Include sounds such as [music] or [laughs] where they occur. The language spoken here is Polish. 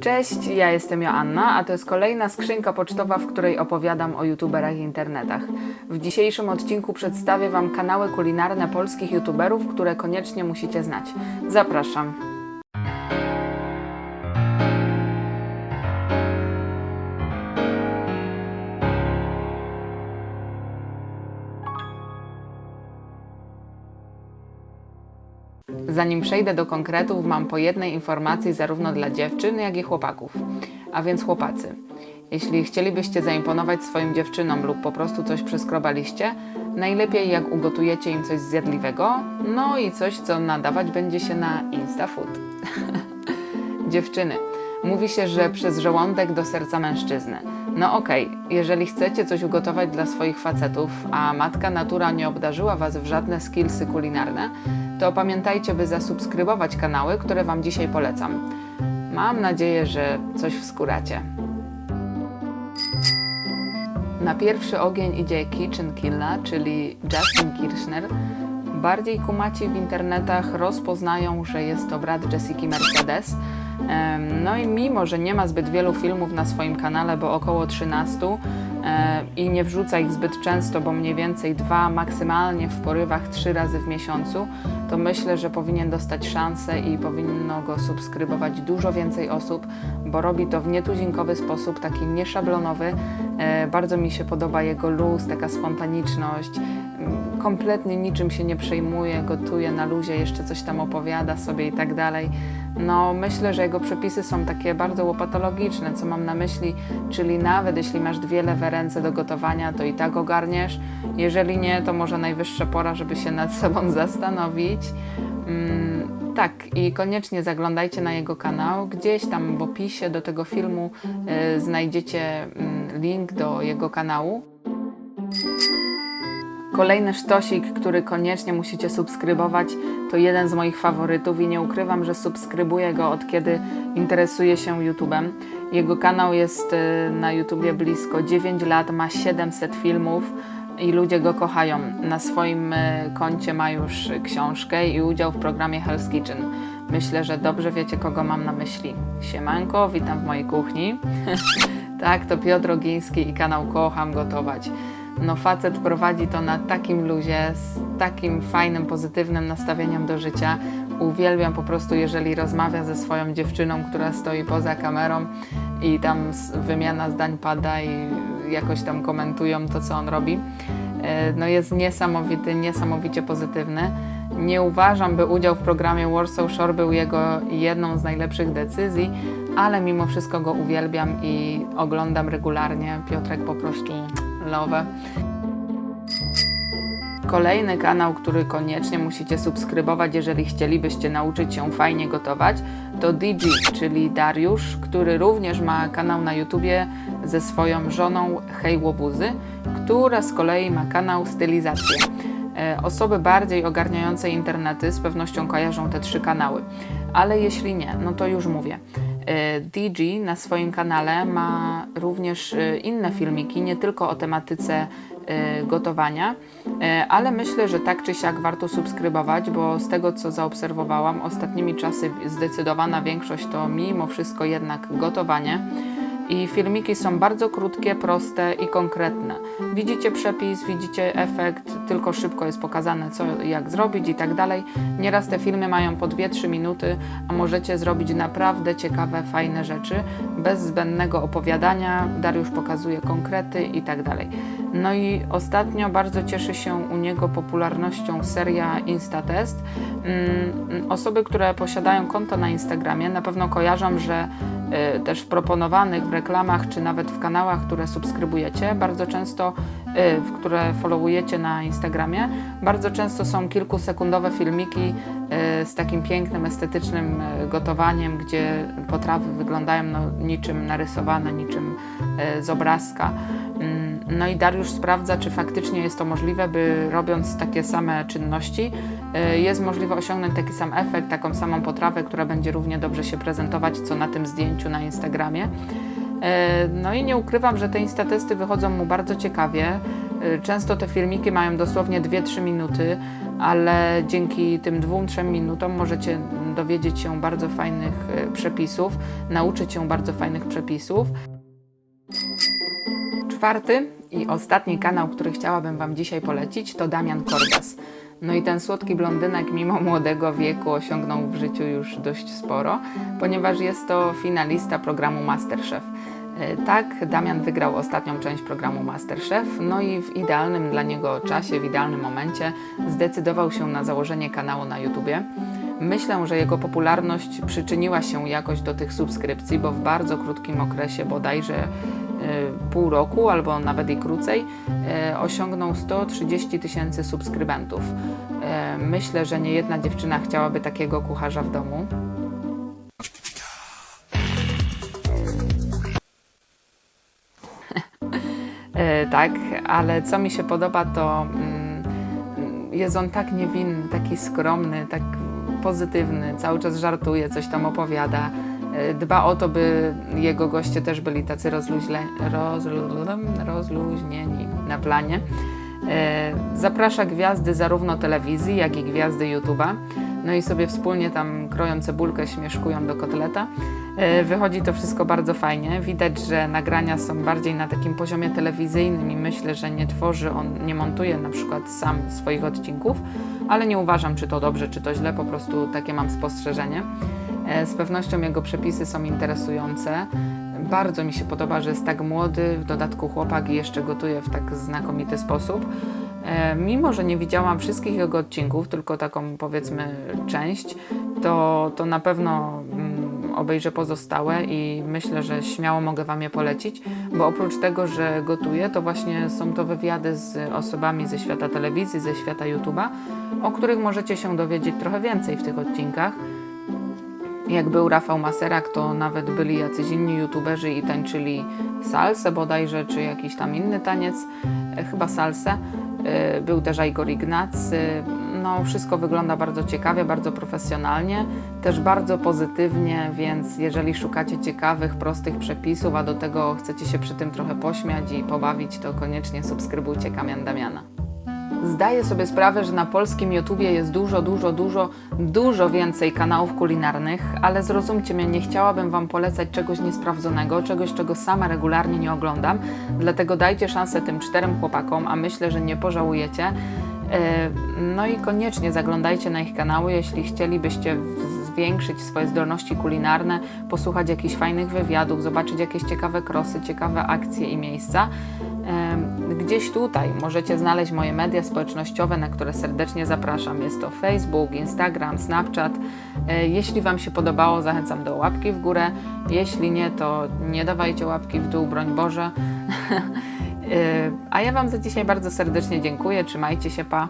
Cześć, ja jestem Joanna, a to jest kolejna skrzynka pocztowa, w której opowiadam o youtuberach i internetach. W dzisiejszym odcinku przedstawię Wam kanały kulinarne polskich youtuberów, które koniecznie musicie znać. Zapraszam. Zanim przejdę do konkretów, mam po jednej informacji zarówno dla dziewczyn, jak i chłopaków. A więc chłopacy, jeśli chcielibyście zaimponować swoim dziewczynom lub po prostu coś przeskrobaliście, najlepiej jak ugotujecie im coś zjadliwego, no i coś, co nadawać będzie się na InstaFood. [laughs] Dziewczyny, mówi się, że przez żołądek do serca mężczyzny. No okej, jeżeli chcecie coś ugotować dla swoich facetów, a matka natura nie obdarzyła was w żadne skillsy kulinarne, to pamiętajcie, by zasubskrybować kanały, które wam dzisiaj polecam. Mam nadzieję, że coś wskóracie. Na pierwszy ogień idzie Kitchen Killa, czyli Justin Kirchner. Bardziej kumaci w internetach rozpoznają, że jest to brat Jessica Mercedes. No i mimo, że nie ma zbyt wielu filmów na swoim kanale, bo około 13 e, i nie wrzuca ich zbyt często, bo mniej więcej dwa, maksymalnie w porywach trzy razy w miesiącu, to myślę, że powinien dostać szansę i powinno go subskrybować dużo więcej osób, bo robi to w nietuzinkowy sposób, taki nieszablonowy. E, Bardzo mi się podoba jego luz, taka spontaniczność. Kompletnie niczym się nie przejmuje, gotuje na luzie, jeszcze coś tam opowiada sobie i tak dalej. No, myślę, że jego przepisy są takie bardzo łopatologiczne, co mam na myśli, czyli nawet jeśli masz dwie lewe ręce do gotowania, to i tak ogarniesz. Jeżeli nie, to może najwyższa pora, żeby się nad sobą zastanowić. Mm, tak, i koniecznie zaglądajcie na jego kanał. Gdzieś tam w opisie do tego filmu y, znajdziecie mm, link do jego kanału. Kolejny sztosik, który koniecznie musicie subskrybować, to jeden z moich faworytów i nie ukrywam, że subskrybuję go od kiedy interesuję się YouTube'em. Jego kanał jest y, na YouTubie blisko 9 lat, ma 700 filmów i ludzie go kochają. Na swoim y, koncie ma już książkę i udział w programie Hell's Kitchen. Myślę, że dobrze wiecie, kogo mam na myśli. Siemanko, witam w mojej kuchni. [laughs] tak, to Piotr Ogiński i kanał Kocham Gotować. No facet prowadzi to na takim luzie, z takim fajnym, pozytywnym nastawieniem do życia. Uwielbiam po prostu, jeżeli rozmawia ze swoją dziewczyną, która stoi poza kamerą i tam wymiana zdań pada i jakoś tam komentują to, co on robi. E, No jest niesamowity, niesamowicie pozytywny. Nie uważam, by udział w programie Warsaw Shore był jego jedną z najlepszych decyzji, ale mimo wszystko go uwielbiam i oglądam regularnie. Piotrek po prostu Kolejny kanał, który koniecznie musicie subskrybować, jeżeli chcielibyście nauczyć się fajnie gotować, to DG, czyli Dariusz, który również ma kanał na YouTubie ze swoją żoną Hej Łobuzy, która z kolei ma kanał Stylizację. E, Osoby bardziej ogarniające internety z pewnością kojarzą te trzy kanały, ale jeśli nie, no to już mówię. E, DG na swoim kanale ma również e, inne filmiki, nie tylko o tematyce e, gotowania, ale myślę, że tak czy siak warto subskrybować, bo z tego co zaobserwowałam, ostatnimi czasy zdecydowana większość to mimo wszystko jednak gotowanie. I filmiki są bardzo krótkie, proste i konkretne. Widzicie przepis, widzicie efekt, tylko szybko jest pokazane, co jak zrobić i tak dalej. Nieraz te filmy mają po 2-3 minuty, a możecie zrobić naprawdę ciekawe, fajne rzeczy bez zbędnego opowiadania. Dariusz pokazuje konkrety i tak dalej. No i ostatnio bardzo cieszy się u niego popularnością seria Instatest. Mm, Osoby, które posiadają konto na Instagramie, na pewno kojarzą, że y, też w proponowanych w reklamach, czy nawet w kanałach, które subskrybujecie, bardzo często, y, w które followujecie na Instagramie, bardzo często są kilkusekundowe filmiki y, z takim pięknym, estetycznym gotowaniem, gdzie potrawy wyglądają no, niczym narysowane, niczym z obrazka. No i Dariusz sprawdza, czy faktycznie jest to możliwe, by robiąc takie same czynności, y, jest możliwe osiągnąć taki sam efekt, taką samą potrawę, która będzie równie dobrze się prezentować, co na tym zdjęciu na Instagramie. E, No i nie ukrywam, że te instatesty wychodzą mu bardzo ciekawie. E, Często te filmiki mają dosłownie 2-3 minuty, ale dzięki tym 2-3 minutom możecie dowiedzieć się bardzo fajnych przepisów, nauczyć się bardzo fajnych przepisów. Czwarty i ostatni kanał, który chciałabym Wam dzisiaj polecić, to Damian Kordas. No i ten słodki blondynek mimo młodego wieku osiągnął w życiu już dość sporo, ponieważ jest to finalista programu Masterchef. E, Tak, Damian wygrał ostatnią część programu Masterchef, no i w idealnym dla niego czasie, w idealnym momencie zdecydował się na założenie kanału na YouTubie. Myślę, że jego popularność przyczyniła się jakoś do tych subskrypcji, bo w bardzo krótkim okresie, bodajże pół roku albo nawet i krócej, e, osiągnął 130 tysięcy subskrybentów. E, Myślę, że nie jedna dziewczyna chciałaby takiego kucharza w domu. [laughs] E, tak, ale co mi się podoba, to mm, jest on tak niewinny, taki skromny, tak pozytywny, cały czas żartuje, coś tam opowiada. E, Dba o to, by jego goście też byli tacy rozluźle, rozlu, rozluźnieni na planie. E, Zaprasza gwiazdy zarówno telewizji, jak i gwiazdy YouTube'a. No i sobie wspólnie tam kroją cebulkę, śmieszkują do kotleta. E, Wychodzi to wszystko bardzo fajnie. Widać, że nagrania są bardziej na takim poziomie telewizyjnym i myślę, że nie tworzy on, nie montuje na przykład sam swoich odcinków, ale nie uważam, czy to dobrze, czy to źle, po prostu takie mam spostrzeżenie. E, Z pewnością jego przepisy są interesujące. Bardzo mi się podoba, że jest tak młody, w dodatku chłopak i jeszcze gotuje w tak znakomity sposób. E, Mimo, że nie widziałam wszystkich jego odcinków, tylko taką powiedzmy część, to, to na pewno mm, obejrzę pozostałe i myślę, że śmiało mogę Wam je polecić, bo oprócz tego, że gotuję, to właśnie są to wywiady z osobami ze świata telewizji, ze świata YouTube'a, o których możecie się dowiedzieć trochę więcej w tych odcinkach. Jak był Rafał Maserak, to nawet byli jacyś inni youtuberzy i tańczyli salsę bodajże, czy jakiś tam inny taniec, e, chyba salsę. E, Był też Igor Ignacy. No, wszystko wygląda bardzo ciekawie, bardzo profesjonalnie, też bardzo pozytywnie, więc jeżeli szukacie ciekawych, prostych przepisów, a do tego chcecie się przy tym trochę pośmiać i pobawić, to koniecznie subskrybujcie Kamian Damiana. Zdaję sobie sprawę, że na polskim YouTubie jest dużo, dużo, dużo, dużo więcej kanałów kulinarnych, ale zrozumcie mnie, nie chciałabym Wam polecać czegoś niesprawdzonego, czegoś, czego sama regularnie nie oglądam, dlatego dajcie szansę tym czterem chłopakom, a myślę, że nie pożałujecie. E, No i koniecznie zaglądajcie na ich kanały, jeśli chcielibyście zwiększyć swoje zdolności kulinarne, posłuchać jakichś fajnych wywiadów, zobaczyć jakieś ciekawe krosy, ciekawe akcje i miejsca. Gdzieś tutaj możecie znaleźć moje media społecznościowe, na które serdecznie zapraszam. Jest to Facebook, Instagram, Snapchat. E, Jeśli Wam się podobało, zachęcam do łapki w górę. Jeśli nie, to nie dawajcie łapki w dół, broń Boże. [laughs] E, A ja Wam za dzisiaj bardzo serdecznie dziękuję. Trzymajcie się, pa.